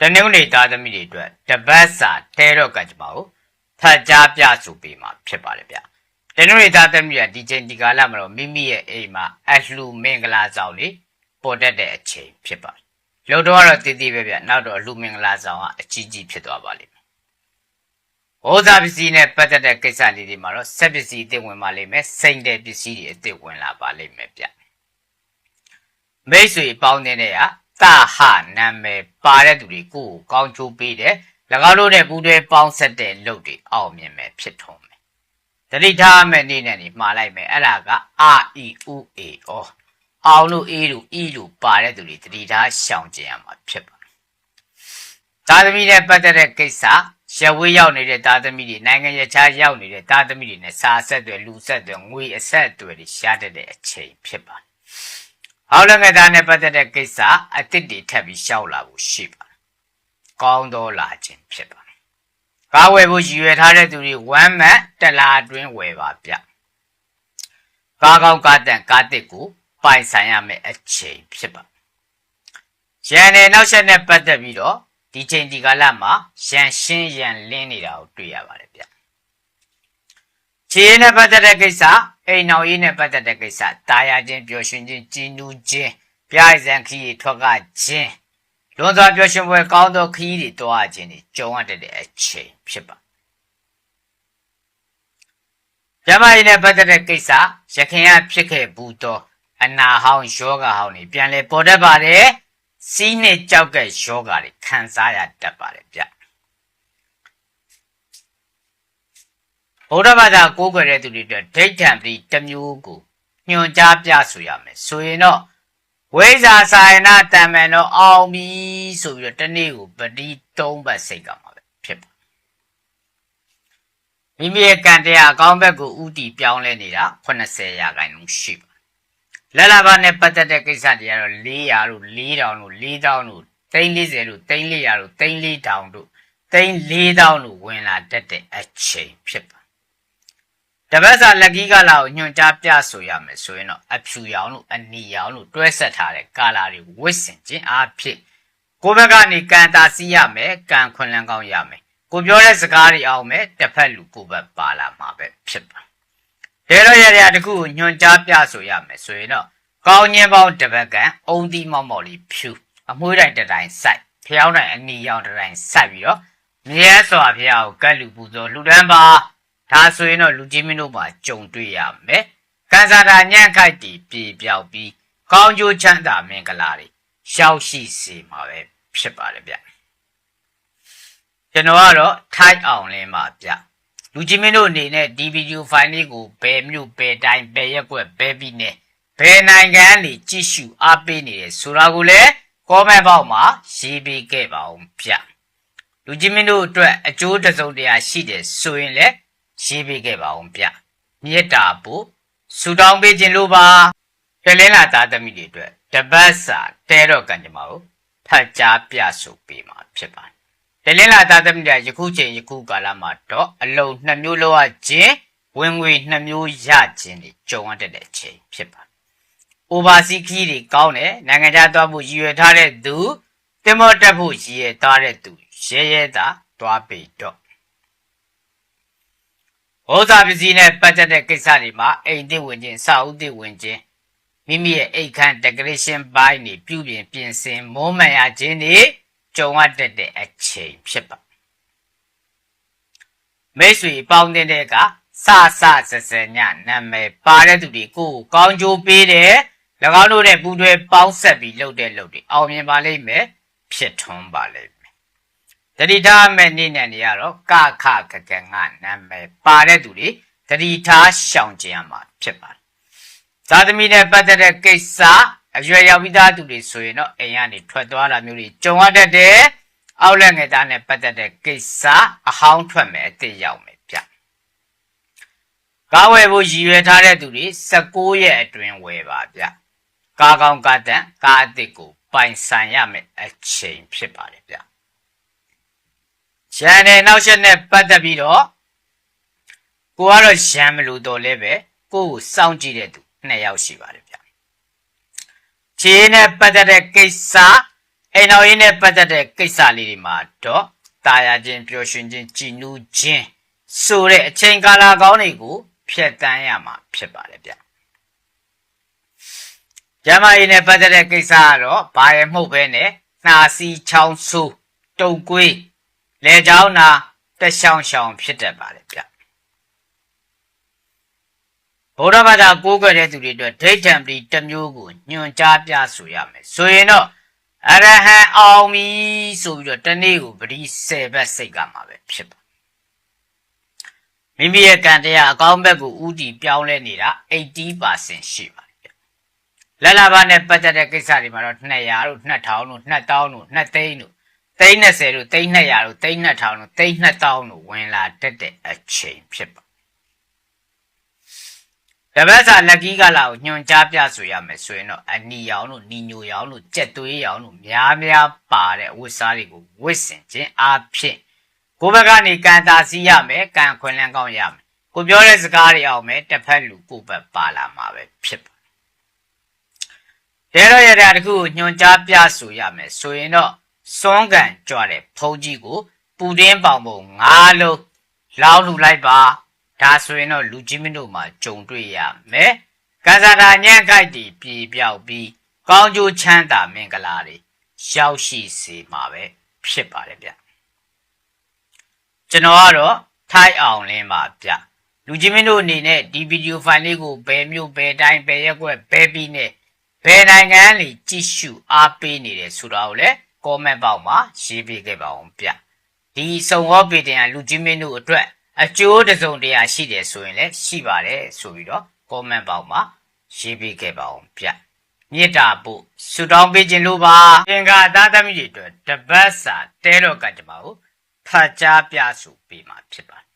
တနင်္ဂနွေသားသမီးတွေအတွက်တပတ်စာတဲတော့ကကြပါဦးဖတ်ကြားပြဆိုပေးမှာဖြစ်ပါတယ်ဗျတနင်္ဂနွေသားသမီးကဒီချိန်ဒီကာလမှာတော့မိမိရဲ့အိမ်မှာအလှမင်္ဂလာဆောင်လေးပေါ်တတ်တဲ့အချိန်ဖြစ်ပါတယ်လို့တော့ကတော့တည်တည်ပဲဗျနောက်တော့အလှမင်္ဂလာဆောင်ကအကြီးကြီးဖြစ်သွားပါလိမ့်မယ်ဩဇာပစ္စည်းနဲ့ပတ်သက်တဲ့ကိစ္စလေးတွေမှာတော့ဆက်ပစ္စည်းအစ်စ်ဝင်ပါလိမ့်မယ်စိန်တဲ့ပစ္စည်းတွေအစ်စ်ဝင်လာပါလိမ့်မယ်ဗျမိတ်ဆွေပေါင်းတဲ့နေရာ တာဟနာမည်ပါတဲ့သူတွေကိုယ်ကိုကောင်းချိုးပေးတယ်၎င်းတို့နဲ့ပူးတွဲပေါင်းဆက်တဲ့လုပ်တွေအောင်မြင်မယ်ဖြစ်ထုံးမယ်တတိထားမဲ့နေ့နဲ့နေမှားလိုက်မယ်အဲ့ဒါကအာအီဥအေဩအောင်လို့အေးလို့ဤလို့ပါတဲ့သူတွေတတိထားရှောင်ကျင်ရမှာဖြစ်ပါသာသမီနဲ့ပတ်သက်တဲ့ကိစ္စရဝေးရောက်နေတဲ့သာသမီတွေနိုင်ငံရခြားရောက်နေတဲ့သာသမီတွေနဲ့စာဆက်တွေလူဆက်တွေငွေအဆက်အတွေတွေရှားတတ်တဲ့အချိန်ဖြစ်ပါတယ်။ ဟောင်းလည်းငသားနဲ့ပတ်သက်တဲ့ကိစ္စအစ်စ်တွေထပ်ပြီးရှောက်လာဖို့ရှိပါတယ်။ကောင်းတော့လာခြင်းဖြစ်ပါတယ်။ကားဝယ်ဖို့ရည်ရွယ်ထားတဲ့သူတွေဝမ်းမတ်တလာအတွင်းဝယ်ပါဗျ။ကားကောင်းကားတန်ကားတစ်ကိုပိုင်ဆိုင်ရမယ့်အချိန်ဖြစ်ပါတယ်။ရန်နဲ့နောက်ဆက်နဲ့ပတ်သက်ပြီးတော့ဒီချိန်ဒီကာလမှာရန်ရှင်းရန်လင်းနေတာကိုတွေ့ရပါတယ်ဗျ။ ခြေရင်းနဲ့ပတ်သက်တဲ့ကိစ္စအိမ်နောက်ရေးနဲ့ပတ်သက်တဲ့ကိစ္စတာယာချင်းပျော်ရွှင်ခြင်းကြည်နူးခြင်းပြိုင်စံခီးထွက်ကခြင်းလွန်စွာပျော်ရွှင်ပွဲကောင်းသောခီးတွေတွားခြင်းတွေကြုံရတဲ့အချိန်ဖြစ်ပါကျမကြီးနဲ့ပတ်သက်တဲ့ကိစ္စရခင်ကဖြစ်ခဲ့ဘူးတော့အနာဟောင်းယောဂဟောင်းတွေပြန်လဲပေါ်တတ်ပါတယ်စီးနဲ့ကြောက်ကယောဂတွေခံစားရတတ်ပါတယ်ဗျ ဗုဒ္ဓဘာသာကိုးကွယ်တဲ့သူတွေအတွက်ဒိဋ္ဌံပတိတစ်မျိုးကိုညွှန်ကြားပြဆိုရမယ်ဆိုရင်တော့ဝိဇာစာယနာတံမန်တော့အောင်ပြီဆိုပြီးတော့တနေ့ကိုပတိ၃ဘတ်စိတ်ကမှာပဲဖြစ်ပါမိမိရဲ့ကံတရားအကောင်းဘက်ကိုဥတီပြောင်းလဲနေတာ80ရာခိုင်နှုန်းရှိပါလက်လာပါနဲ့ပတ်သက်တဲ့ကိစ္စတွေကတော့400လို့4000လို့4000လို့340လို့340လို့34000လို့34000လို့ဝင်လာတတ်တဲ့အချိန်ဖြစ်ပါ တပတ်စာလက်ကီးကလာကိုညွှန်ကြားပြဆိုရမယ်ဆိုရင်တော့အဖြူရောင်လို့အနီရောင်လို့တွဲဆက်ထားတဲ့ကာလာတွေဝစ်စင်ခြင်းအဖြစ်ကိုဘက်ကနေကန်တာစီးရမယ်ကန်ခွန်လန်းကောင်းရမယ်ကိုပြောတဲ့စကားတွေအောင်မယ်တစ်ဖက်လူကိုဘက်ပါလာမှာပဲဖြစ်ပါဒါတော့ရရတခုညွှန်ကြားပြဆိုရမယ်ဆိုရင်တော့ကောင်းချင်းပေါင်းတစ်ပတ်ကန်အုံသီးမောက်မောက်လေးဖြူအမွှေးတိုင်းတစ်တိုင်းစိုက်ဖျောင်းတိုင်းအနီရောင်တစ်တိုင်းစိုက်ပြီးတော့မြဲစွာဖျားကိုကတ်လူပူဇော်လှူဒန်းပါ ဒါဆိုရင်တော့လူကြီးမင်းတို့မှာကြုံတွေ့ရမယ်။ကန်စာတာညံ့ခိုက်တီပြေပြောက်ပြီးကောင်းကျိုးချမ်းသာမင်္ဂလာတွေရှောက်ရှိစေမှာပဲဖြစ်ပါတယ်ဗျ။ကျွန်တော်ကတော့ထိုက်အောင်လင်းပါဗျ။လူကြီးမင်းတို့အနေနဲ့ဒီဗီဒီယိုဖိုင်လေးကိုဘယ်မြို့ဘယ်တိုင်းဘယ်ရက်ကွက်ဘယ်ပြည်နယ်ဘယ်နိုင်ငံနေကြည့်ရှုအားပေးနေတယ်ဆိုတာကိုလည်း comment box မှာရေးပေးခဲ့ပါဦးဗျ။လူကြီးမင်းတို့အတွက်အကျိုးတစုံတရာရှိတယ်ဆိုရင်လည်း ရေးပေးခဲ့ပါအောင်ဗျမေတ္တာပို့ဆူတောင်းပေးခြင်းလို့ပါကလင်းလာသားသမီးတွေအတွက်တပတ်စာတဲတော့ကံကြမကိုဖတ်ကြားပြဆိုပေးမှာဖြစ်ပါတယ်ကလင်းလာသားသမီးတွေယခုချိန်ယခုကာလမှာတော့အလုံးနှစ်မျိုးလောက်ရခြင်းဝင်ငွေနှစ်မျိုးရခြင်းတွေကြုံရတဲ့အချိန်ဖြစ်ပါတယ်။ overseas ခီးတွေကောင်းတယ်နိုင်ငံခြားသွားဖို့ရည်ရွယ်ထားတဲ့သူတင်မောတက်ဖို့ရည်ရွယ်ထားတဲ့သူရဲရဲသာသွားပေတော့ ဩဇာပစ္စည်းနဲ့ပတ်သက်တဲ့ကိစ္စတွေမှာအိမ်သစ်ဝင်ခြင်းစာအုပ်သစ်ဝင်ခြင်းမိမိရဲ့အိတ်ခမ်း decoration ဘိုင်းတွေပြုပြင်ပြင်ဆင်မိုးမှန်ရခြင်းတွေကြုံရတတ်တဲ့အချိန်ဖြစ်ပါမိတ်ဆွေပေါင်းတဲ့ကစစစစညနာမည်ပါတဲ့သူတွေကိုကောင်းကျိုးပေးတယ်၎င်းတို့နဲ့ပူးတွဲပေါင်းဆက်ပြီးလုပ်တဲ့လုပ်တွေအောင်မြင်ပါလိမ့်မယ်ဖြစ်ထွန်းပါလိမ့်မယ် တတိထားမဲ့နေ့နဲ့နေရတော့ကခကကငါနာမည်ပါတဲ့သူတွေတတိထားရှောင်ကျင်ရမှာဖြစ်ပါတယ်။ဇာသမီနဲ့ပတ်သက်တဲ့ကိစ္စအရွယ်ရောက်ပြီးသားသူတွေဆိုရင်တော့အိမ်ကနေထွက်သွားတာမျိုးတွေကြုံရတတ်တယ်။အောက်လက်ငယ်သားနဲ့ပတ်သက်တဲ့ကိစ္စအဟောင်းထွက်မယ်အစ်ရောက်မယ်ဗျ။ကားဝယ်ဖို့ရည်ရွယ်ထားတဲ့သူတွေ16ရက်အတွင်းဝယ်ပါဗျ။ကားကောင်းကားတန်ကားအစ်ကိုပိုင်ဆိုင်ရမယ်အချိန်ဖြစ်ပါတယ်ဗျ။ ရန်နဲ့နောက်ဆက်နဲ့ပတ်သက်ပြီးတော့ကိုကတော့ရန်မလို့တော့လဲပဲကိုကိုစောင့်ကြည့်တဲ့သူနှစ်ယောက်ရှိပါတယ်ဗျခြေနဲ့ပတ်သက်တဲ့ကိစ္စအိမ်တော်ရေးနဲ့ပတ်သက်တဲ့ကိစ္စလေးတွေမှာတော့တာယာခြင်းပျော်ရွှင်ခြင်းကြည်နူးခြင်းဆိုတဲ့အချိန်ကာလကောင်းတွေကိုဖျက်တမ်းရမှာဖြစ်ပါတယ်ဗျကျမကြီးနဲ့ပတ်သက်တဲ့ကိစ္စကတော့ဘာရမှုတ်ပဲနဲ့နှာစီချောင်းဆူတုတ်ကွေး လေချောင်းနာတက်ရှောင်းရှောင်းဖြစ်တတ်ပါတယ်ဗျဗုဒ္ဓဘာသာကိုးကွယ်တဲ့သူတွေအတွက်ဒိဋ္ဌံပတိတစ်မျိုးကိုညွန်ကြားပြဆိုရမယ်ဆိုရင်တော့အရဟံအောင်ပြီဆိုပြီးတော့တနေ့ကိုပတိ10ဘက်စိတ်ကမှာပဲဖြစ်ပါမိမိရဲ့ကံတရားအကောင်းဘက်ကိုဥတီပြောင်းလဲနေတာ80%ရှိပါတယ်ဗျလလဘာနဲ့ပတ်သက်တဲ့ကိစ္စတွေမှာတော့200တို့2000တို့2000တို့2သိန်းတို့ သိန်း30တို့သိန်း200တို့သိန်း2000တို့သိန်း2000တို့ဝင်လာတတ်တဲ့အချိန်ဖြစ်ပါတပတ်စာလက်ကီးကလာကိုညွန်ကြားပြဆိုရမယ်ဆိုရင်တော့အနီရောင်တို့နီညိုရောင်တို့ကြက်သွေးရောင်တို့များများပါတဲ့ဝတ်စားတွေကိုဝတ်ဆင်ခြင်းအဖြစ်ကိုဘက်ကနေကန်တာစီရမယ်ကန်ခွင်လန်းကောင်းရမယ်ကိုပြောတဲ့စကားတွေအောင်မယ်တစ်ဖက်လူကိုဘက်ပါလာမှာပဲဖြစ်ပါတဲတော့ရတဲ့တခုကိုညွန်ကြားပြဆိုရမယ်ဆိုရင်တော့ စွန်းကန်ကြွတဲ့ဖုံးကြီးကိုပူတင်းပေါင်ပုံ၅လုံးလောင်းလှူလိုက်ပါဒါဆိုရင်တော့လူကြီးမင်းတို့မှာကြုံတွေ့ရမယ်။ကစားတာညံ့ခိုက်တီပြေပြောက်ပြီးကောင်းကျိုးချမ်းသာမင်္ဂလာတွေရောက်ရှိစေမှာပဲဖြစ်ပါတယ်ဗျ။ကျွန်တော်ကတော့ထိုက်အောင်လင်းပါဗျ။လူကြီးမင်းတို့အနေနဲ့ဒီဗီဒီယိုဖိုင်လေးကိုဘယ်မျိုးဘယ်တိုင်းဘယ်ရက်ွက်ဘယ်ပြီးနဲ့ဘယ်နိုင်ငံလေးကြည့်ရှုအားပေးနေတယ်ဆိုတာကိုလည်း comment ပေါက်မှာရေးပေးခဲ့ပါအောင်ဗျ။ဒီစုံဟောပေတင်ကလူကြီးမင်းတို့အတွက်အကျိုးတစုံတရာရှိတယ်ဆိုရင်လည်းရှိပါတယ်ဆိုပြီးတော့ comment ပေါက်မှာရေးပေးခဲ့ပါအောင်ဗျမေတ္တာပို့ဆုတောင်းပေးခြင်းလို့ပါသင်္ကာသားသမီးတွေအတွက်တပတ်စာတဲတော်ကကြပါကိုဖတ်ကြားပြဆိုပေးမှာဖြစ်ပါတယ်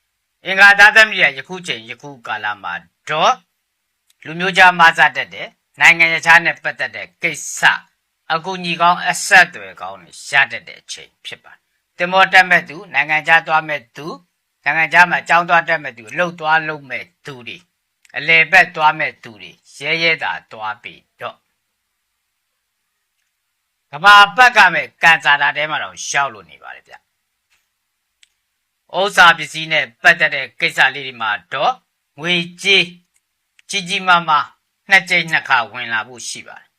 အင်္ဂါသားသမီးရယခုချိန်ယခုကာလမှာတော့လူမျိုးကြားမဆတတ်တဲ့နိုင်ငံခြားနဲ့ပတ်သက်တဲ့ကိစ္စ အကူညီကောင်းအဆက်အသွယ်ကောင်းတွေရှားတတ်တဲ့အချိန်ဖြစ်ပါတယ်တင်မောတက်မဲ့သူနိုင်ငံခြားသွားမဲ့သူနိုင်ငံခြားမှာကြောင်းသွားတတ်မဲ့သူလှုပ်သွားလှုပ်မဲ့သူတွေအလေဘက်သွားမဲ့သူတွေရဲရဲတာသွားပြီးတော့ကဘာပတ်ကမဲ့ကန်စာတာတဲမှာတော့ရှောက်လို့နေပါတယ်ဗျဥစ္စာပစ္စည်းနဲ့ပတ်သက်တဲ့ကိစ္စလေးတွေမှာတော့ငွေကြေးကြီးကြီးမားမားနှစ်ကြိမ်နှစ်ခါဝင်လာဖို့ရှိပါတယ်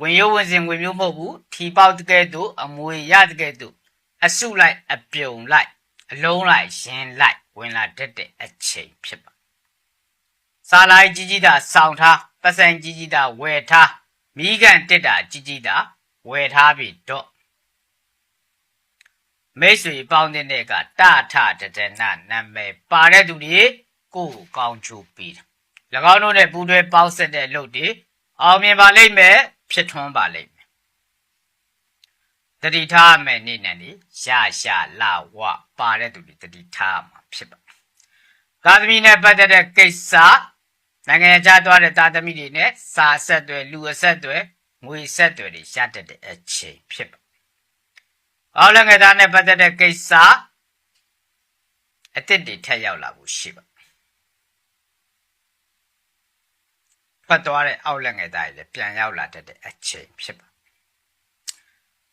ဝင်ရုပ်ဝင်စဉ်ငွေမျိုးမဟုတ်ဘူးထီပေါက်တကယ်တော့အမွေရတကယ်တော့အစုလိုက်အပြုံလိုက်အလုံးလိုက်ရင်လိုက်ဝင်လာတတ်တဲ့အချိန်ဖြစ်ပါစာလိုက်ကြီးကြီးတာစောင့်ထားပတ်စံကြီးကြီးတာဝယ်ထားမိကန်တက်တာကြီးကြီးတာဝယ်ထားပြီတော့မိတ်ဆွေပေါင်းတဲ့ကတထတဒနာနာမည်ပါတဲ့သူတွေကိုယ်ကောင်းချိုးပြီး၎င်းတို့နဲ့ပူးတွဲပေါင်းဆက်တဲ့လုပ်တွေအောင်မြင်ပါလိမ့်မယ် ဖြစ်ထွန်းပါလိမ့်မယ်တတိထားမယ်နေနဲ့လေရရလာဝပါတဲ့သူတွေတတိထားမှာဖြစ်ပါသာသမီနဲ့ပတ်သက်တဲ့ကိစ္စနိုင်ငံခြားသွားတဲ့သာသမီတွေနဲ့စာဆက်တွေလူအဆက်တွေငွေဆက်တွေရတတ်တဲ့အချိန်ဖြစ်ပါအောက်လည်းငယ်သားနဲ့ပတ်သက်တဲ့ကိစ္စအစ်စ်တွေထက်ရောက်လာဖို့ရှိပါ ဖတ်သွားတဲ့အောက်လက်ငယ်သားတွေလည်းပြန်ရောက်လာတတ်တဲ့အချိန်ဖြစ်ပါ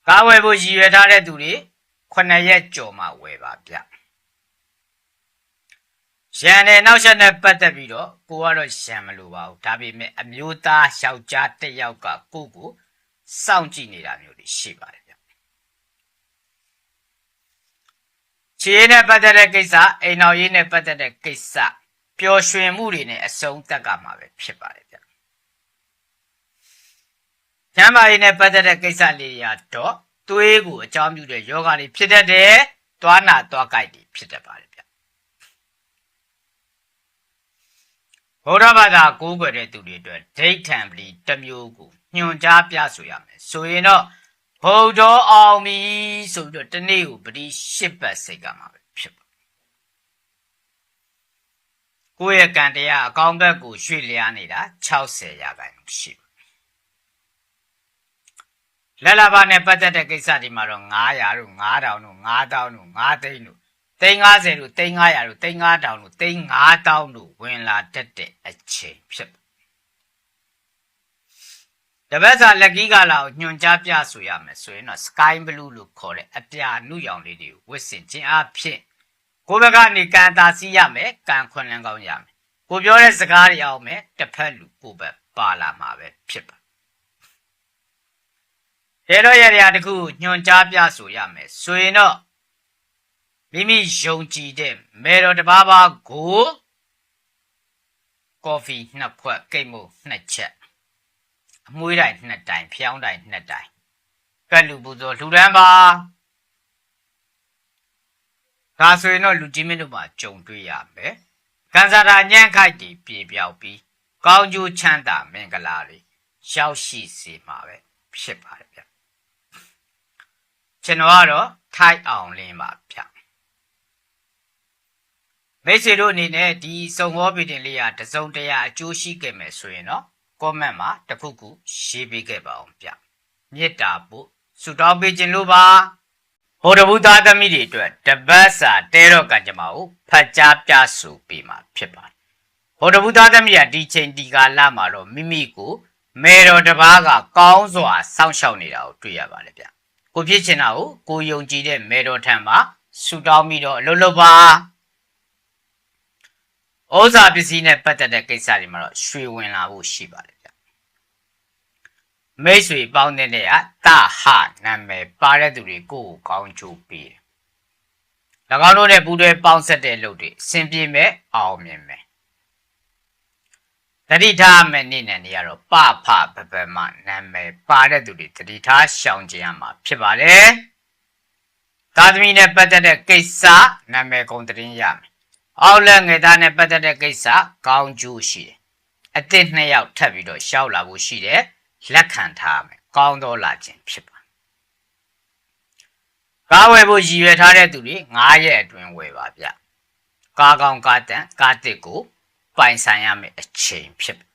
ကားဝယ်ဖို့ရည်ရွယ်ထားတဲ့သူတွေ9ရက်ကြော်မှဝယ်ပါဗျရန်နဲ့နောက်ဆက်နဲ့ပတ်သက်ပြီးတော့ကိုကတော့ရန်မလို့ပါဘူးဒါပေမဲ့အမျိုးသားယောက်ျားတစ်ယောက်ကကိုကိုစောင့်ကြည့်နေတာမျိုးတွေရှိပါတယ်ဗျခြေနဲ့ပတ်သက်တဲ့ကိစ္စအိမ်တော်ရေးနဲ့ပတ်သက်တဲ့ကိစ္စပျော်ရွှင်မှုတွေနဲ့အဆုံးသတ်ကမှာပဲဖြစ်ပါတယ်ဗျ ကျမ်းမာရေးနဲ့ပတ်သက်တဲ့ကိစ္စလေးတွေကတော့သွေးကိုအကြောင်းပြုတဲ့ယောဂတွေဖြစ်တတ်တယ်။သွားနာသွားကြိုက်တွေဖြစ်တတ်ပါတယ်ဗျ။ဗုဒ္ဓဘာသာကိုးကွယ်တဲ့သူတွေအတွက်ဒိဋ္ဌံပလီတစ်မျိုးကိုညွှန်ကြားပြဆိုရမယ်။ဆိုရင်တော့ဗုဒ္ဓအောင်ပြီဆိုပြီးတော့တနေ့ကိုပတိရှစ်ပတ်စိတ်ကမှာပဲဖြစ်ပါ။ကိုယ့်ရဲ့ကံတရားအကောင်းဘက်ကိုရွှေ့လျားနေတာ60ရာခိုင်နှုန်းရှိပါ လက်လာပါနဲ့ပတ်သက်တဲ့ကိစ္စဒီမှာတော့900တို့9000တို့9000တို့9သိန်းတို့350တို့300တို့35000တို့35000တို့ဝင်လာတတ်တဲ့အချိန်ဖြစ်တပတ်စာလက်ကြီးကလာကိုညွန်ကြားပြဆိုရမယ်ဆိုရင်တော့ sky blue လို့ခေါ်တဲ့အပြာနုရောင်လေးတွေကိုဝတ်ဆင်ခြင်းအဖြစ်ကိုယ်ဘက်ကနေကံတာစီရမယ်ကံခွန်လန်းကောင်းရမယ်ကိုပြောတဲ့စကားတွေအောင်မယ်တစ်ဖက်လူကိုယ်ဘက်ပါလာမှာပဲဖြစ်ပါ ရေတော့ရရတခုညွန်ကြားပြဆိုရမယ်ဆိုရင်တော့မိမိယုံကြည်တဲ့မေတော်တစ်ပါးပါးကိုကော်ဖီနှစ်ခွက်ကိတ်မို့နှစ်ချက်အမွှေးတိုင်းနှစ်တိုင်ဖျောင်းတိုင်းနှစ်တိုင်ကတ်လူပူဇော်လှူဒန်းပါဒါဆိုရင်တော့လူကြီးမင်းတို့မှာကြုံတွေ့ရမယ်ကန်စာရာညံ့ခိုက်တီပြေပြောက်ပြီးကောင်းကျိုးချမ်းသာမင်္ဂလာတွေရောက်ရှိစေမှာပဲဖြစ်ပါတယ်ဗျ ကျွန်တော်ကတော့ထိုက်အောင်လင်းပါဗျမိတ်ဆွေတို့အနေနဲ့ဒီစုံဟောပီတင်လေးကတစုံတရာအကျိုးရှိခဲ့မယ်ဆိုရင်တော့ comment မှာတစ်ခုခုရေးပေးခဲ့ပါအောင်ဗျမေတ္တာပို့ဆုတောင်းပေးခြင်းလို့ပါဟောတဘူးသားသမီးတွေအတွက်တပတ်စာတဲတော့ကံကြမ္မာကိုဖတ်ကြားပြဆိုပေးမှာဖြစ်ပါတယ်ဟောတဘူးသားသမီးကဒီချိန်ဒီကာလမှာတော့မိမိကို မေတော်တစ်ပါးကကောင်းစွာစောင့်ရှောက်နေတာကိုတွေ့ရပါတယ်ဗျ ကိုဖြစ်ချင်တာကိုကိုယုံကြည်တဲ့မေတော်ထံမှာဆုတောင်းပြီးတော့အလုပ်လုပ်ပါဩဇာပစ္စည်းနဲ့ပတ်သက်တဲ့ကိစ္စတွေမှာတော့ရွှေဝင်လာဖို့ရှိပါတယ်ဗျမိတ်ဆွေပေါင်းတဲ့နေရာတဟနာမည်ပါတဲ့သူတွေကိုယ်ကိုကောင်းချိုးပေးတယ်၎င်းတို့နဲ့ပူးတွဲပေါင်းဆက်တဲ့လုပ်တွေအဆင်ပြေမဲ့အောင်မြင်မယ် တတိထားမဲ့နေ့နဲ့နေရာတော့ပဖပပမနာမည်ပါတဲ့သူတွေတတိထားရှောင်ကြရမှာဖြစ်ပါတယ်သာသမီနဲ့ပတ်သက်တဲ့ကိစ္စနာမည်ကုန်တင်ရမယ်အောက်လက်ငယ်သားနဲ့ပတ်သက်တဲ့ကိစ္စကောင်းကျိုးရှိတယ်။အသစ်နှစ်ယောက်ထပ်ပြီးတော့ရှောက်လာဖို့ရှိတယ်။လက်ခံထားမယ်။ကောင်းတော့လာခြင်းဖြစ်ပါ။ကားဝယ်ဖို့ရည်ရွယ်ထားတဲ့သူတွေ9ရက်အတွင်းဝယ်ပါဗျ။ကားကောင်းကားတန်ကားတစ်ကို ပိုင်ဆိုင်ရမယ်အချိန်ဖြစ်ပါ။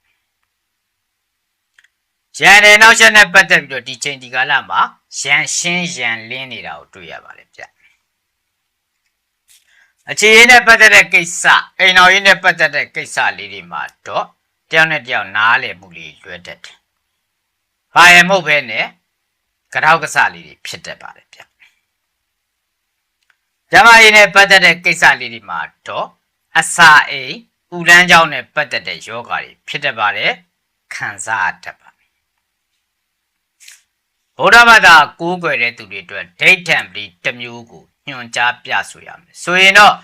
ရန်တဲ့နောက်ချက်နဲ့ပတ်သက်ပြီးတော့ဒီချိန်ဒီကာလမှာရန်ရှင်းရန်လင်းနေတာကိုတွေ့ရပါတယ်ဗျ။အခြေရင်းနဲ့ပတ်သက်တဲ့ကိစ္စအိမ်တော်ရင်းနဲ့ပတ်သက်တဲ့ကိစ္စလေးတွေမှာတော့တယောက်နဲ့တယောက်နားလည်မှုလေးလွဲတတ်တယ်။ဘာရမဟုတ်ပဲနဲ့ကြောက်ကစားလေးတွေဖြစ်တတ်ပါတယ်ဗျ။ကျမရင်းနဲ့ပတ်သက်တဲ့ကိစ္စလေးတွေမှာတော့အစာအိမ် ဥလန်းကြောင်းနဲ့ပတ်သက်တဲ့ယောဂါတွေဖြစ်တတ်ပါတယ်ခံစားတတ်ပါဗုဒ္ဓဘာသာကိုးကွယ်တဲ့သူတွေအတွက်ဒိဋ္ဌံပတိတစ်မျိုးကိုညွှန်ကြားပြဆိုရမယ်ဆိုရင်တော့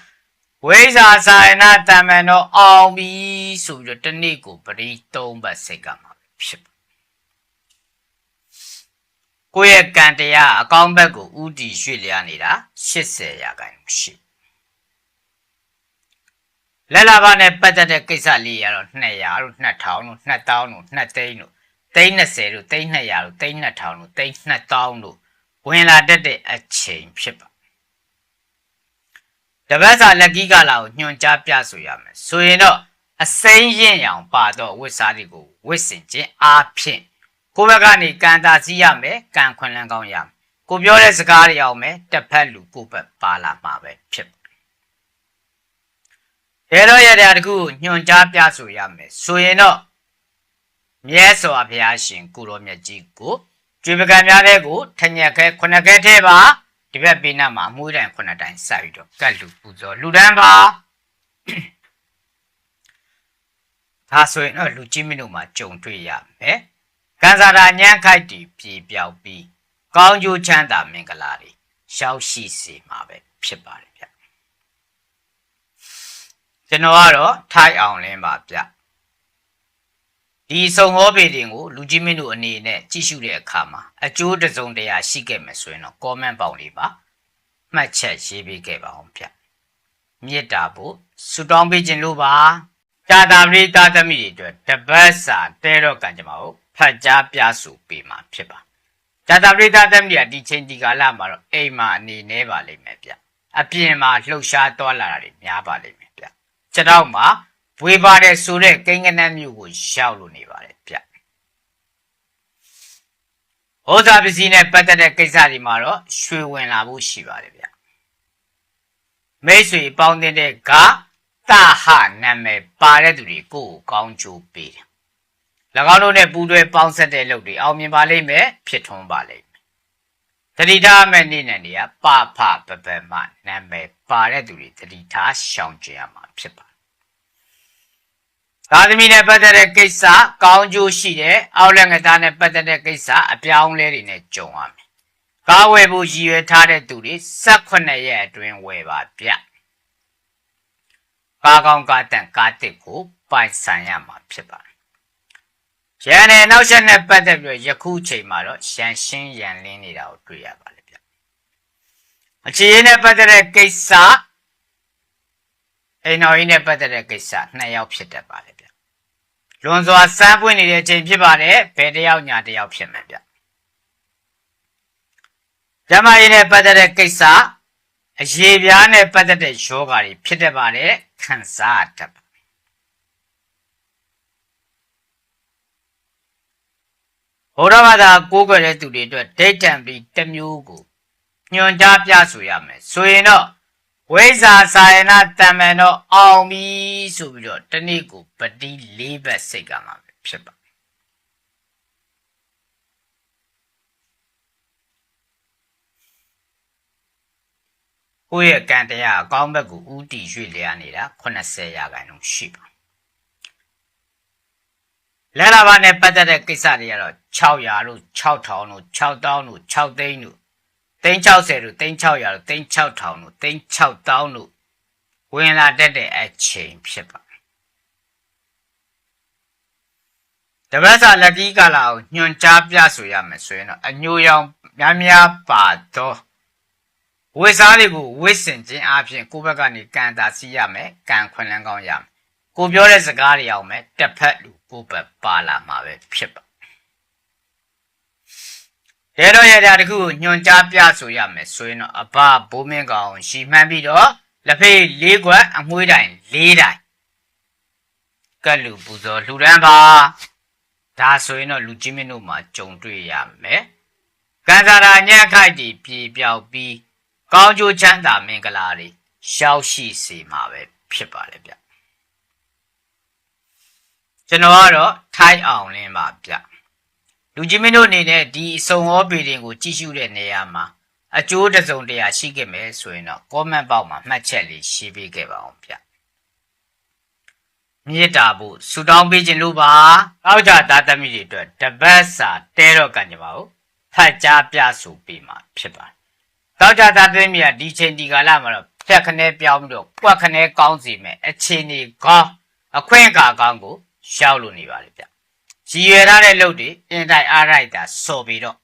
ဝိဇာစာယနာတမန်တော်အောင်ပြီဆိုပြီးတော့တနေ့ကိုပရိသုံးပတ်စိတ်ကမှာဖြစ်ပါကိုယ့်ရဲ့ကံတရားအကောင်းဘက်ကိုဥတီရွှေ့လျားနေတာ80ရာခိုင်နှုန်းရှိ လက်လာပါနဲ့ပတ်သက်တဲ့ကိစ္စလေးရတော့200တို့2000တို့2000တို့2သိန်းတို့သိန်း30တို့သိန်း200တို့သိန်း2000တို့သိန်း2000တို့ဝင်လာတတ်တဲ့အချိန်ဖြစ်ပါတပတ်စာလက်ကြီးကလာကိုညွှန်ကြားပြဆိုရမယ်ဆိုရင်တော့အစိမ့်ရင်ရောင်ပါတော့ဝတ်စားတွေကိုဝတ်ဆင်ခြင်းအားဖြင့်ကိုယ့်ဘက်ကနေကံတာစီးရမယ်ကံခွန်လန်းကောင်းရမယ်ကိုပြောတဲ့စကားတွေအောင်မယ်တစ်ဖက်လူကိုယ့်ဘက်ပါလာမှာပဲဖြစ် တယ်တော့ရတဲ့တခုညွှန်ကြားပြဆိုရမယ်ဆိုရင်တော့မြဲစွာဘုရားရှင်ကိုရောမြတ်ကြီးကိုကျွေပကံများတဲ့ကိုထညက်ခဲခုနှစ်ခဲထဲပါဒီဘက်ပိနမှာအမွှေးတိုင်ခုနှစ်တိုင်ဆက်ပြီးတော့ကတ်လူပူဇော်လူတန်းပါဒါဆိုရင်တော့လူကြီးမင်းတို့မှာကြုံတွေ့ရမယ်ကံစားတာညံ့ခိုက်တီပြေပြောက်ပြီးကောင်းကျိုးချမ်းသာမင်္ဂလာတွေရှောက်ရှိစေမှာပဲဖြစ်ပါတယ်ဗျ ကျွန်တော်ကတော့ထိုက်အောင်လင်းပါဗျဒီစုံဟောပေတင်ကိုလူကြီးမင်းတို့အနေနဲ့ကြည့်ရှုတဲ့အခါမှာအကျိုးတစုံတရာရှိခဲ့မယ်ဆိုရင်တော့ comment ပေါင်းလေးပါမှတ်ချက်ရေးပေးခဲ့ပါအောင်ဗျမေတ္တာဖို့ဆုတောင်းပေးခြင်းလို့ပါကြာတာပရိသတ်သမီးတွေအတွက်တပတ်စာတဲတော့ကံကြမ္မာကိုဖတ်ကြားပြဆိုပေးမှာဖြစ်ပါကြာတာပရိသတ်သမီးကဒီချိန်ဒီကာလမှာတော့အိမ်မှာအနေနေပါလိမ့်မယ်ဗျအပြင်မှာလှုပ်ရှားသွားလာတာတွေများပါလိမ့် မယ်ဗျကျွန်တော်မှာဝေပါတယ်ဆိုတဲ့ကိန်းကနန်းမျိုးကိုရောက်လို့နေပါတယ်ဗျဟောစာပစ္စည်းနဲ့ပတ်သက်တဲ့ကိစ္စတွေမှာတော့ရွှေဝင်လာဖို့ရှိပါတယ်ဗျမိတ်ဆွေပေါင်းတဲ့ကတဟနာမည်ပါတဲ့သူတွေကိုယ်ကောင်းချိုးပေးတယ်၎င်းတို့နဲ့ပူးတွဲပေါင်းဆက်တဲ့လုပ်တွေအောင်မြင်ပါလိမ့်မယ်ဖြစ်ထွန်းပါလိမ့်မယ်တတိထားမဲ့နေ့နဲ့နေရပဖပပမနာမည်ပါတဲ့သူတွေတတိထားရှောင်ကျင်ရမှာဖြစ်ပါ သာသမီနဲ့ပတ်သက်တဲ့ကိစ္စကောင်းကျိုးရှိတဲ့အောက်လက်ငသားနဲ့ပတ်သက်တဲ့ကိစ္စအပြောင်းလဲတွေနဲ့ကြုံရမယ်ကားဝယ်ဖို့ရည်ရွယ်ထားတဲ့သူတွေ18ရက်အတွင်းဝယ်ပါဗျကားကောင်းကားတန်ကားတစ်ကိုပိုင်ဆိုင်ရမှာဖြစ်ပါတယ်။ရန်နဲ့နောက်ဆက်နဲ့ပတ်သက်ပြီးယခုချိန်မှာတော့ရန်ရှင်းရန်လင်းနေတာကိုတွေ့ရပါလိမ့်ဗျ။အခြေအနေနဲ့ပတ်သက်တဲ့ကိစ္စအိမ်တော်ကြီးနဲ့ပတ်သက်တဲ့ကိစ္စနှစ်ယောက်ဖြစ်တတ်ပါလေဗျ။ လွန်စွာစမ်းပွင့်နေတဲ့အချိန်ဖြစ်ပါတယ်ဘယ်တစ်ယောက်ညာတစ်ယောက်ဖြစ်မယ်ဗျ။ကျမကြီးနဲ့ပတ်သက်တဲ့ကိစ္စအရေးပြားနဲ့ပတ်သက်တဲ့ယောဂါတွေဖြစ်တတ်ပါတယ်ခံစားတတ်ပါဘုရားဘာသာကိုးကွယ်တဲ့သူတွေအတွက်ဒိဋ္ဌံပြီးတစ်မျိုးကိုညွန်ကြားပြဆိုရမယ်ဆိုရင်တော့ ဝိဇာစာယနာတမန်တော့အောင်ပြီဆိုပြီးတော့တနေ့ကိုပတိ၄ဘက်စိတ်ကမှာပဲဖြစ်ပါကိုယ့်ရဲ့ကံတရားအကောင်းဘက်ကိုဥတီရွေ့လျားနေတာ80ရာခိုင်နှုန်းရှိပါလဲလာပါနဲ့ပတ်သက်တဲ့ကိစ္စတွေကတော့600လို့6000လို့6000လို့6သိန်းလို့ သိန်း60လို့သိန်း600လို့သိန်း6000လို့သိန်း6000လို့ဝင်လာတတ်တဲ့အချိန်ဖြစ်ပါတပတ်စာလက်ကြီးကလာကိုညွန်ကြားပြဆိုရမယ်ဆိုရင်တော့အညိုရောင်များများပါတော့ဝိစားတွေကိုဝိစင်ခြင်းအပြင်ကိုယ့်ဘက်ကနေကံတာစီးရမယ်ကံခွင်လန်းကောင်းရမယ်ကိုပြောတဲ့စကားတွေအောင်မယ်တစ်ဖက်လူကိုယ့်ဘက်ပါလာမှာပဲဖြစ်ပါ တဲတော့ရတာတခုကိုညွန်ကြားပြဆိုရမယ်ဆိုရင်တော့အဘဘိုးမင်းကောင်ရှီမှန်းပြီးတော့လက်ဖေး၄ခွက်အမွှေးတိုင်၄တိုင်ကတ်လူပူဇော်လှူဒန်းပါဒါဆိုရင်တော့လူကြီးမင်းတို့မှာကြုံတွေ့ရမယ်ကံစားရာညက်ခိုက်တီပြေပြောက်ပြီးကောင်းကျိုးချမ်းသာမင်္ဂလာတွေရှောက်ရှိစေမှာပဲဖြစ်ပါလေဗျကျွန်တော်ကတော့ထိုက်အောင်လင်းပါဗျ လူကြီးမင်းတို့အနေနဲ့ဒီအစုံဩပေတင်ကိုကြည့်ရှုတဲ့နေရာမှာအကျိုးတစုံတရာရှိခဲ့မယ်ဆိုရင်တော့ comment box မှာမှတ်ချက်လေးရေးပေးခဲ့ပါအောင်ဗျမြေတာဖို့ဆူတောင်းပေးခြင်းလို့ပါတောက်ကြသားသမီးတွေအတွက်တပတ်စာတဲတော့ကံကြပါဦးဖတ်ကြားပြဆိုပေးမှာဖြစ်ပါတယ်တောက်ကြသားသမီးကဒီချိန်ဒီကာလမှာတော့ဖြက်ခနဲပြောင်းပြီးတော့ကွက်ခနဲကောင်းစီမယ်အခြေအနေကောင်းအခွင့်အခါကောင်းကိုရှောက်လို့နေပါလေဗျ ရည်ရွယ်ထားတဲ့လုပ်တွေအင်တိုက်အားရိုက်တာစော်ပြီးတော့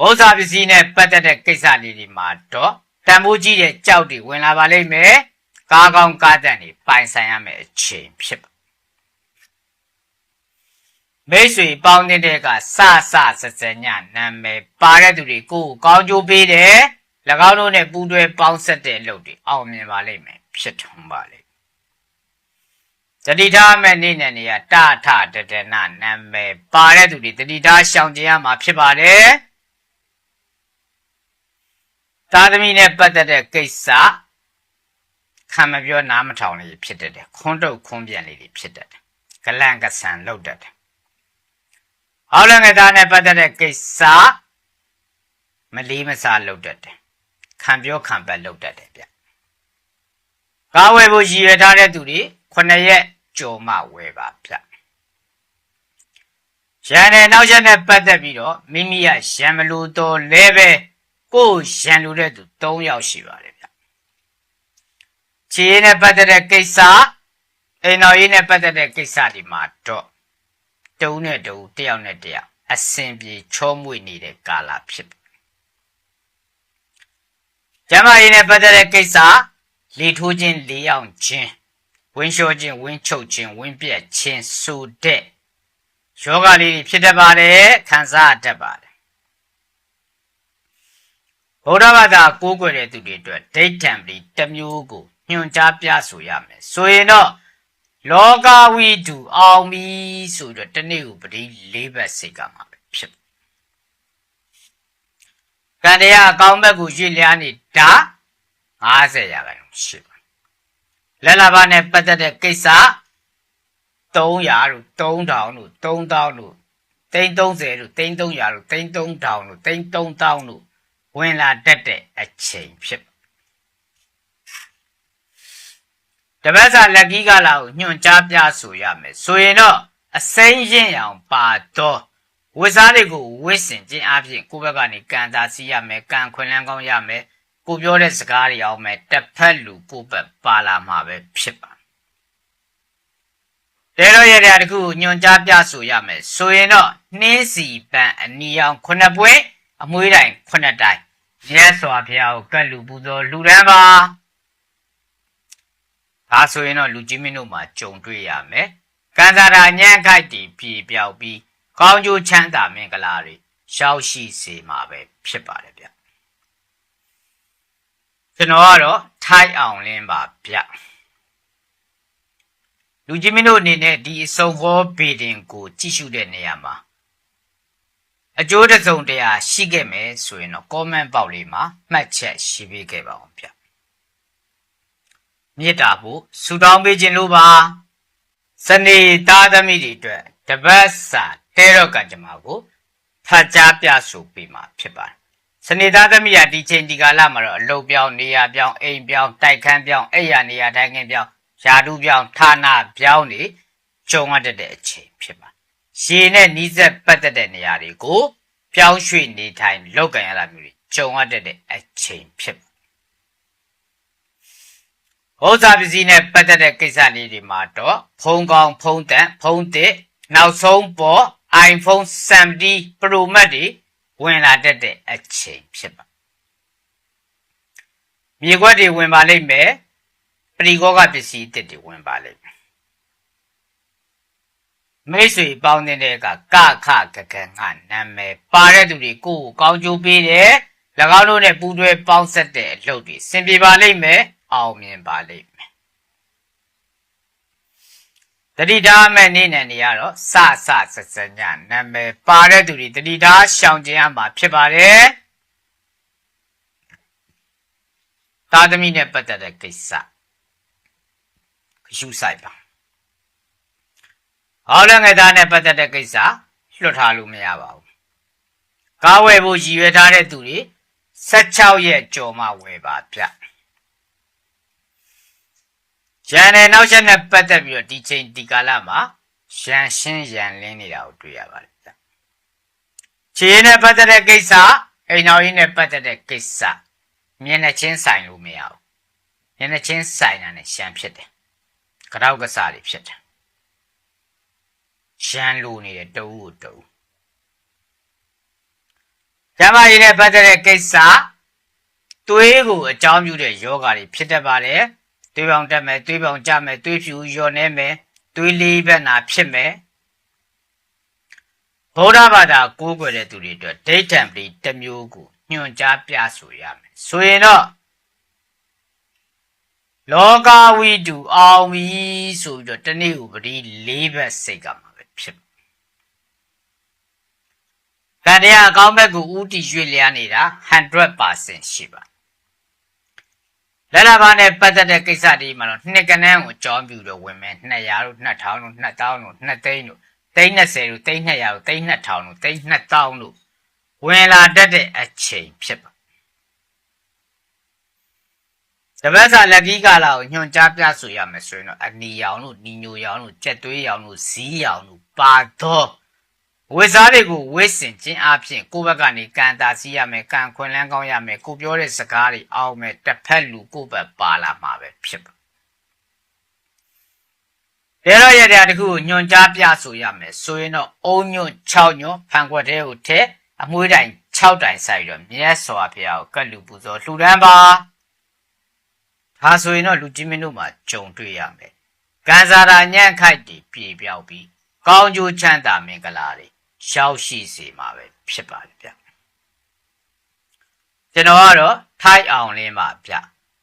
ဝိဇ္ဇာပစ္စည်းနဲ့ပတ်သက်တဲ့ကိစ္စလေးတွေမှာတော့တန်ဖိုးကြီးတဲ့ကြောက်တွေဝင်လာပါလိမ့်မယ်ကားကောင်းကားတန်တွေပိုင်ဆိုင်ရမယ်အချိန်ဖြစ်ပါမိတ်ဆွေပေါင်းတဲ့ကစစစစညနာမည်ပါတဲ့သူတွေကိုကောင်းကျိုးပေးတယ်၎င်းတို့နဲ့ပူးတွဲပေါင်းဆက်တဲ့အလုပ်တွေအောင်မြင်ပါလိမ့်မယ်ဖြစ်ထွန်းပါလိမ့် တတိထားမဲ့နေ့နဲ့နေရတထတတနာနာမည်ပါတဲ့သူတွေတတိထားရှောင်ကြရမှာဖြစ်ပါတယ်သားသမီးနဲ့ပတ်သက်တဲ့ကိစ္စခံမပြောနားမထောင်လေးဖြစ်တတ်တယ်ခွန်းတုတ်ခွန်းပြန်လေးတွေဖြစ်တတ်တယ်ဂလန်ကဆန်လောက်တတ်တယ်ဟောလည်းငသားနဲ့ပတ်သက်တဲ့ကိစ္စမလီမစားလောက်တတ်တယ်ခံပြောခံပတ်လောက်တတ်တယ်ဗျကားဝယ်ဖို့ရည်ရွယ်ထားတဲ့သူတွေ 9ရက်ကြော်မှဝယ်ပါဗျရန်နဲ့နောက်ရက်နဲ့ပတ်သက်ပြီးတော့မိမိရရန်မလို့တော့လဲပဲကိုရန်လူတဲ့သူ3ယောက်ရှိပါတယ်ဗျခြေရင်းနဲ့ပတ်သက်တဲ့ကိစ္စအိမ်တော်ရေးနဲ့ပတ်သက်တဲ့ကိစ္စဒီမှာတော့တုံးနဲ့တုံးတယောက်နဲ့တယောက်အစင်ပြေချောမွေ့နေတဲ့ကာလဖြစ်ကျမရေးနဲ့ပတ်သက်တဲ့ကိစ္စလေထိုးခြင်းလေအောင်ခြင်း ဝင်းလျှောခြင်းဝင်းချုပ်ခြင်းဝင်းပြက်ခြင်းဆိုတဲ့ယောဂလေးတွေဖြစ်တတ်ပါတယ်ခံစားတတ်ပါတယ်ဗုဒ္ဓဘာသာကိုးကွယ်တဲ့သူတွေအတွက်ဒိဋ္ဌံပီတစ်မျိုးကိုညွှန်ကြားပြဆိုရမယ်ဆိုရင်တော့လောကဝိတုအောင်ပြီဆိုတော့တနေ့ကိုပတိ၄ဘက်စိတ်ကမှာပဲဖြစ်ကံတရားအကောင်းဘက်ကိုရွေ့လျားနေတာ90ရာခိုင်နှုန်းရှိပါ လက်လာပါနဲ့ပတ်သက်တဲ့ကိစ္စ300လို့3000လို့3000လို့သိန်း30လို့သိန်း300လို့သိန်း3000လို့သိန်း3000လို့ဝင်လာတတ်တဲ့အချိန်ဖြစ်ပါတပတ်စာလက်ကြီးကလာကိုညွှန်ကြားပြဆိုရမယ်ဆိုရင်တော့အစိမ့်ရင်အောင်ပါတော့ဝစ်စားတွေကိုဝစ်စင်ခြင်းအပြင်ကိုယ့်ဘက်ကနေကန်တာစီရမယ်ကန်ခွင်လန်းကောင်းရမယ် ကိုပြောတဲ့စကားတွေအောင်မယ်တစ်ဖက်လူကိုယ့်ဘက်ပါလာမှာပဲဖြစ်ပါတဲတော့ရတဲ့တခုညွန်ကြားပြဆိုရမယ်ဆိုရင်တော့နှင်းစီပန်အနီအောင်ခုနှစ်ပွဲအမွှေးတိုင်ခုနှစ်တိုင်ရဲစွာဖျားကိုကတ်လူပူဇော်လူရန်ပါဒါဆိုရင်တော့လူကြီးမင်းတို့မှာကြုံတွေ့ရမယ်ကံစားတာညံ့ခိုက်တီပြေပြောက်ပြီးကောင်းကျိုးချမ်းသာမင်္ဂလာတွေရှောက်ရှိစေမှာပဲဖြစ်ပါတယ်ဗျ ကျွန်တော်ကတော့ထိုက်အောင်လင်းပါဗျလူကြီးမင်းတို့အနေနဲ့ဒီအစုံဟောပေတင်ကိုကြည့်ရှုတဲ့နေရာမှာအကျိုးတစ်စုံတရာရှိခဲ့မယ်ဆိုရင်တော့ comment box လေးမှာမှတ်ချက်ရှိပေးခဲ့ပါအောင်ဗျမေတ္တာဖို့ဆုတောင်းပေးခြင်းလို့ပါစနေသားသမီးတွေအတွက်တပတ်စာတဲတော့ကံကြမ္မာကိုဖတ်ကြားပြဆိုပေးမှာဖြစ်ပါတယ် စနေသားသမီးကဒီချိန်ဒီကာလမှာတော့အလုပ်ပြောင်းနေရာပြောင်းအိမ်ပြောင်းတိုက်ခန်းပြောင်းအိမ်ရနေရာတိုင်းခင်းပြောင်းယာတုပြောင်းဌာနပြောင်းနေကြုံရတဲ့အချိန်ဖြစ်ပါရှည်နဲ့နီးစပ်ပတ်သက်တဲ့နေရာတွေကိုပြောင်းရွှေ့နေထိုင်လောက်ကန်ရတာမျိုးတွေကြုံရတဲ့အချိန်ဖြစ်ပါဟောစာပစ္စည်းနဲ့ပတ်သက်တဲ့ကိစ္စလေးတွေမှာတော့ဖုံးကောင်းဖုံးတန်ဖုံးတစ်နောက်ဆုံးပေါ် iPhone 70 Pro Max တွေ ဝင်လာတတ်တဲ့အချိန်ဖြစ်ပါမြေခွက်တွေဝင်ပါလိမ့်မယ်ပရိကောကပစ္စည်းအစ်တွေဝင်ပါလိမ့်မယ်မိတ်ဆွေပေါင်းတဲ့ကကခကကငါနာမည်ပါတဲ့သူတွေကိုကိုကောင်းကျိုးပေးတယ်၎င်းတို့နဲ့ပူးတွဲပေါင်းဆက်တဲ့အလုပ်တွေစင်ပြေပါလိမ့်မယ်အောင်မြင်ပါလိမ့် မယ်တတိထားမဲ့နေ့နဲ့နေရတော့စစစစညနာမည်ပါတဲ့သူတွေတတိထားရှောင်ကျဉ်ရမှာဖြစ်ပါတယ်သာသမီနဲ့ပတ်သက်တဲ့ကိစ္စယူဆိုင်ပါဟောလည်းငယ်သားနဲ့ပတ်သက်တဲ့ကိစ္စလွတ်ထားလို့မရပါဘူးကားဝယ်ဖို့ရည်ရွယ်ထားတဲ့သူတွေ16ရက်ကြော်မှဝယ်ပါဗျ ရန်နဲ့နောက်ချက်နဲ့ပတ်သက်ပြီးတော့ဒီချိန်ဒီကာလမှာရန်ရှင်းရန်လင်းနေတာကိုတွေ့ရပါတယ်ဗျခြေနဲ့ပတ်သက်တဲ့ကိစ္စအိမ်တော်ကြီးနဲ့ပတ်သက်တဲ့ကိစ္စမျက်နှာချင်းဆိုင်လို့မရဘူးမျက်နှာချင်းဆိုင်တာနဲ့ရှန်ဖြစ်တယ်ကြောက်ကစားတွေဖြစ်တယ်ရှမ်းလိုနေတဲ့တူကိုတူကျမကြီးနဲ့ပတ်သက်တဲ့ကိစ္စသွေးကိုအကြောင်းပြုတဲ့ယောဂါတွေဖြစ်တတ်ပါတယ် သွေးပေါင်တက်မယ်သွေးပေါင်ကျမယ်သွေးဖြူလျော်နေမယ်သွေးလေးဘက်နာဖြစ်မယ်ဗုဒ္ဓဘာသာကိုးကွယ်တဲ့သူတွေအတွက်ဒိဋ္ဌံပတိတစ်မျိုးကိုညွှန်ကြားပြဆိုရမယ်ဆိုရင်တော့လောကဝိတုအောင်ပြီဆိုပြီးတော့တနေ့ဥပတိ၄ဘက်စိတ်ကမှာပဲဖြစ်ကံတရားအကောင်းဘက်ကိုဥတီရွေ့လျားနေတာ100%ရှိပါ လက်လာဘာနဲ့ပတ်သက်တဲ့ကိစ္စတွေမှာတော့နှစ်ကနန်းကိုကြောင်းပြူတော့ဝင်မယ်200လို့2000လို့2000လို့2သိန်းလို့သိန်း30လို့သိန်း200လို့သိန်း2000လို့သိန်း2000လို့ဝင်လာတတ်တဲ့အချိန်ဖြစ်ပါတပတ်စာလက်ကြီးကာလာကိုညွှန်ကြားပြဆိုရမယ်ဆိုရင်တော့အနီရောင်လို့နီညိုရောင်လို့ကြက်သွေးရောင်လို့ဇီးရောင်လို့ပါတော့ ဝိစားတွေကိုဝိစင်ခြင်းအပြင်ကိုယ့်ဘက်ကနေကံတာစီရမယ်ကံခွင်လန်းကောင်းရမယ်ကိုပြောတဲ့စကားတွေအောက်မယ်တစ်ဖက်လူကိုယ့်ဘက်ပါလာမှာပဲဖြစ်ပါတဲရရတဲ့တခုကိုညွန်ကြားပြဆိုရမယ်ဆိုရင်တော့အုံညွန့်6ညွန့်ဖန်ခွက်တဲကိုထဲအမွှေးတိုင်6တိုင်ဆိုင်ပြီးတော့မြတ်စွာဘုရားကိုကတ်လူပူဇော်လှူဒန်းပါဒါဆိုရင်တော့လူကြီးမင်းတို့မှာကြုံတွေ့ရမယ်ကံစားတာညံ့ခိုက်တည်ပြေပြောက်ပြီးကောင်းကျိုးချမ်းသာမင်္ဂလာတွေ ရှောက်ရှိစေမှာပဲဖြစ်ပါတယ်ဗျကျွန်တော်ကတော့ထိုက်အောင်လင်းပါဗျ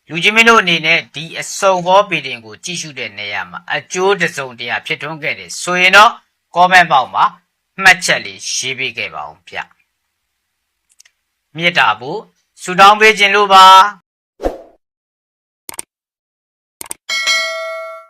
လူကြီးမင်းတို့အနေနဲ့ဒီအစုံဟောပေတင်ကိုကြည့်ရှုတဲ့နေရာမှာအကျိုးတစုံတရာဖြစ်ထွန်းခဲ့တယ်ဆိုရင်တော့ comment box မှာမှတ်ချက်လေးရေးပေးခဲ့ပါအောင်ဗျမေတ္တာဖို့ဆုတောင်းပေးခြင်းလို့ပါ